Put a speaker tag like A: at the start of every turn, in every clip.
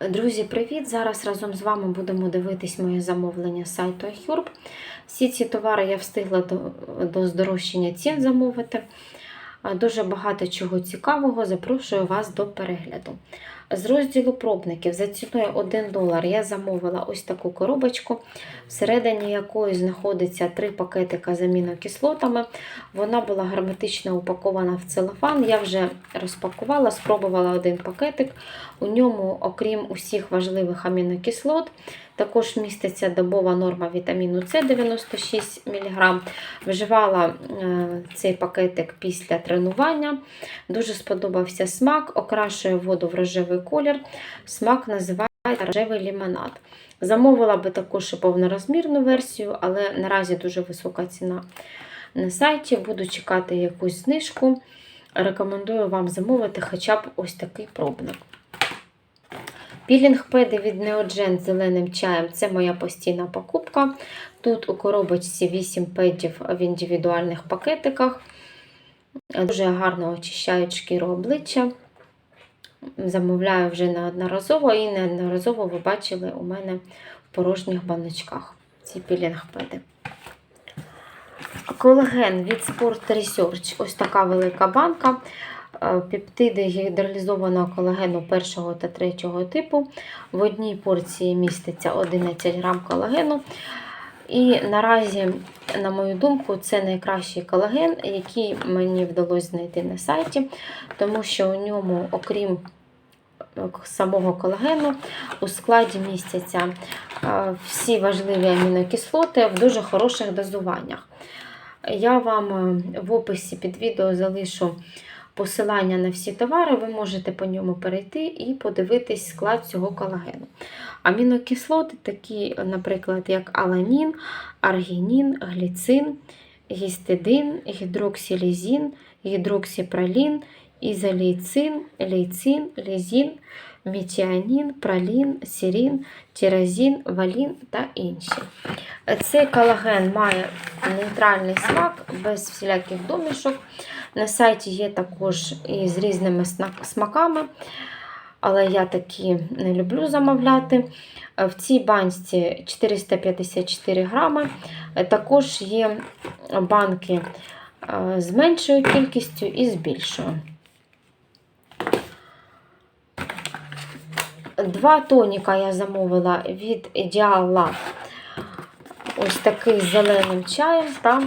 A: Друзі, привіт! Зараз разом з вами будемо дивитись моє замовлення з сайту iHerb. Всі ці товари я встигла до, до здорожчання цін замовити. Дуже багато чого цікавого. Запрошую вас до перегляду. З розділу пробників за ціною 1 долар я замовила ось таку коробочку, всередині якої знаходиться три пакетика з амінокислотами. Вона була герметично упакована в целофан. Я вже розпакувала, спробувала один пакетик. У ньому, окрім усіх важливих амінокислот, також міститься добова норма вітаміну С 96 мг. Вживала е, цей пакетик після тренування. Дуже сподобався смак, окрашує воду в рожевий колір. Смак називається рожевий лімонад. Замовила би також повнорозмірну версію, але наразі дуже висока ціна на сайті. Буду чекати якусь знижку. Рекомендую вам замовити хоча б ось такий пробник. Пілінг-педи від Neogen з зеленим чаєм це моя постійна покупка. Тут у коробочці 8 педів в індивідуальних пакетиках. Дуже гарно очищають шкіру обличчя. Замовляю вже неодноразово і неодноразово ви бачили у мене в порожніх баночках ці пілінг-педи. Колаген від Sport Research. Ось така велика банка. Пептиди гідролізованого колагену першого та третього типу. В одній порції міститься 11 грам колагену. І наразі, на мою думку, це найкращий колаген, який мені вдалося знайти на сайті, тому що у ньому, окрім самого колагену, у складі містяться всі важливі амінокислоти в дуже хороших дозуваннях. Я вам в описі під відео залишу посилання на всі товари, ви можете по ньому перейти і подивитись склад цього колагену. Амінокислоти, такі, наприклад, як аланін, аргінін, гліцин, гістидин, гідроксилізін, гідроксіпролін, ізолейцин, лейцин, лізін, мітіанін, пролін, сірін, тіразін, валін та інші. Цей колаген має нейтральний смак, без всіляких домішок. На сайті є також і з різними смаками, але я такі не люблю замовляти. В цій банці 454 грами. Також є банки з меншою кількістю і з більшою. Два тоніка я замовила від Love. Ось такий з зеленим чаєм та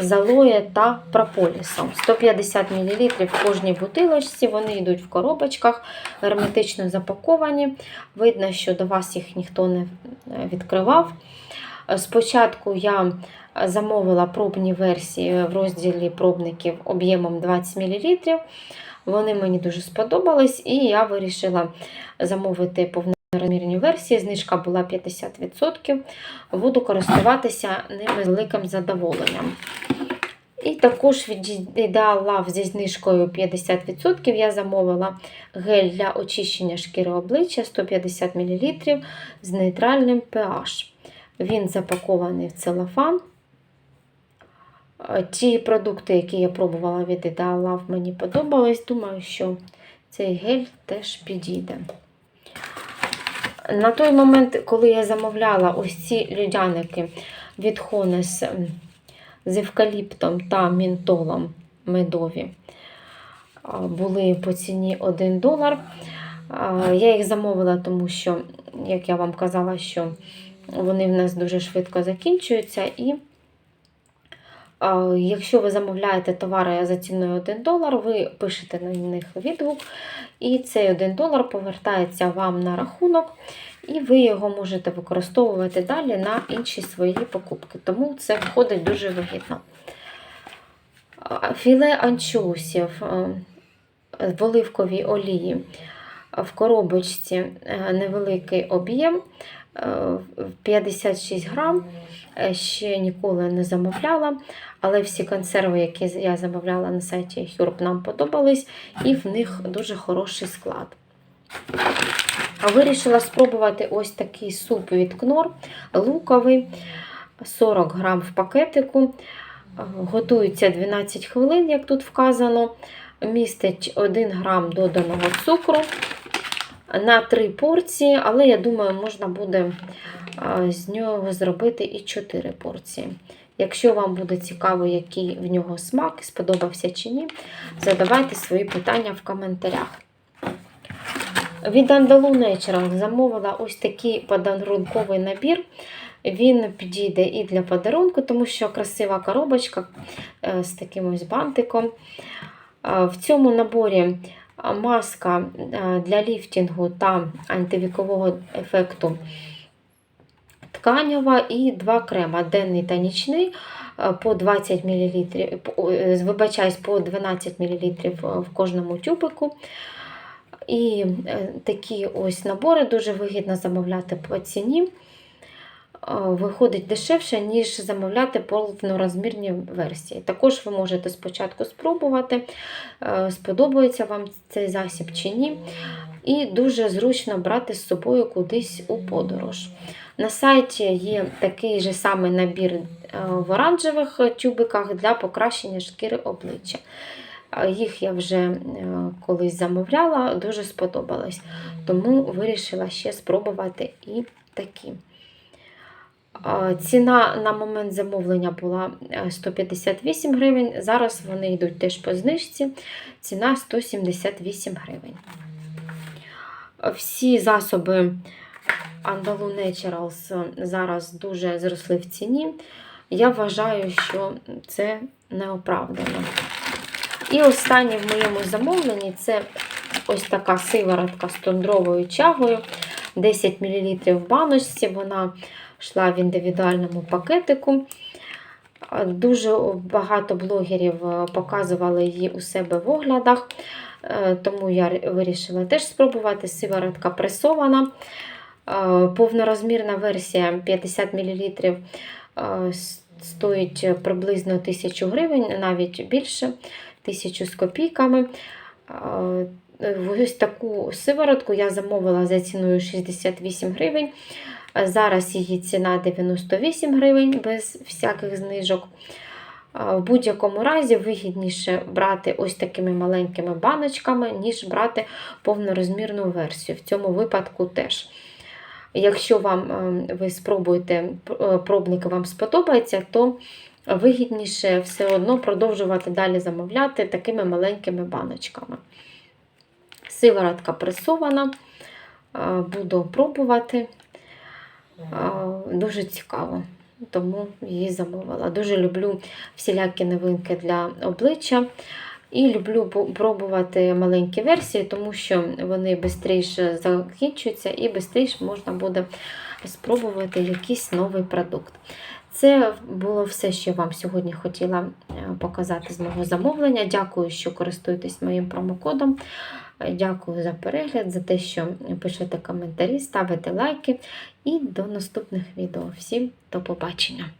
A: з алоє та прополісом. 150 мл в кожній бутилочці, вони йдуть в коробочках, герметично запаковані. Видно, що до вас їх ніхто не відкривав. Спочатку я замовила пробні версії в розділі пробників об'ємом 20 мл. Вони мені дуже сподобались, і я вирішила замовити повнорозмірні версії. Знижка була 50%. Буду користуватися ними з великим задоволенням. І також від Ideal зі знижкою 50% я замовила гель для очищення шкіри обличчя 150 мл з нейтральним pH. Він запакований в целофан. Ті продукти, які я пробувала від Ideal мені подобались. Думаю, що цей гель теж підійде. На той момент, коли я замовляла ось ці людяники від Honest з евкаліптом та мінтолом медові, були по ціні 1 долар. Я їх замовила, тому що, як я вам казала, що вони в нас дуже швидко закінчуються. і Якщо ви замовляєте товари за ціною 1 долар, ви пишете на них відгук, і цей 1 долар повертається вам на рахунок, і ви його можете використовувати далі на інші свої покупки. Тому це виходить дуже вигідно. Філе анчоусів в оливковій олії в коробочці невеликий об'єм 56 грам. Ще ніколи не замовляла, але всі консерви, які я замовляла на сайті Хюрб, нам подобались, і в них дуже хороший склад. Вирішила спробувати ось такий суп від кнор, луковий, 40 грам в пакетику. Готується 12 хвилин, як тут вказано. Містить 1 грам доданого цукру. На 3 порції, але я думаю, можна буде з нього зробити і 4 порції. Якщо вам буде цікаво, який в нього смак, сподобався чи ні, задавайте свої питання в коментарях. Від Andalou Natural замовила ось такий подарунковий набір. Він підійде і для подарунку, тому що красива коробочка е, з таким ось бантиком. В цьому наборі маска е, для ліфтингу та антивікового ефекту тканева і два крема денний та нічний е, по 20 мл, вибачаюсь, по 12 мл в кожному тюбику. І е, такі ось набори дуже вигідно замовляти по ціні. Е, Виходить дешевше, ніж замовляти повнорозмірні версії. Також ви можете спочатку спробувати, е, сподобається вам цей засіб чи ні. І дуже зручно брати з собою кудись у подорож. На сайті є такий же самий набір е, в оранжевих тюбиках для покращення шкіри обличчя. Їх я вже колись замовляла, дуже сподобалось. Тому вирішила ще спробувати і такі. Е, Ціна на момент замовлення була е, 158 гривень. Зараз вони йдуть теж по знижці. Ціна 178 гривень. Е, Всі засоби Andalou Naturals зараз дуже зросли в ціні. Я вважаю, що це неоправдано. І останнє в моєму замовленні це ось така сиворотка з тундровою чагою. 10 мл в баночці. Вона йшла в індивідуальному пакетику. Дуже багато блогерів е, показували її у себе в оглядах, е, тому я вирішила теж спробувати. Сиворотка пресована. Е, Повнорозмірна версія 50 мл стоїть приблизно 1000 гривень, навіть більше, 1000 з копійками. Ось таку сиворотку я замовила за ціною 68 гривень. Зараз її ціна 98 гривень без всяких знижок. В будь-якому разі вигідніше брати ось такими маленькими баночками, ніж брати повнорозмірну версію. В цьому випадку теж. Якщо вам ви спробуєте, пробник вам сподобається, то вигідніше все одно продовжувати далі замовляти такими маленькими баночками. Сиворотка пресована, буду пробувати. Дуже цікаво, тому її замовила. Дуже люблю всілякі новинки для обличчя. І люблю пробувати маленькі версії, тому що вони швидше закінчуються і швидше можна буде спробувати якийсь новий продукт. Це було все, що я вам сьогодні хотіла показати з мого замовлення. Дякую, що користуєтесь моїм промокодом. Дякую за перегляд, за те, що пишете коментарі, ставите лайки. І до наступних відео. Всім до побачення!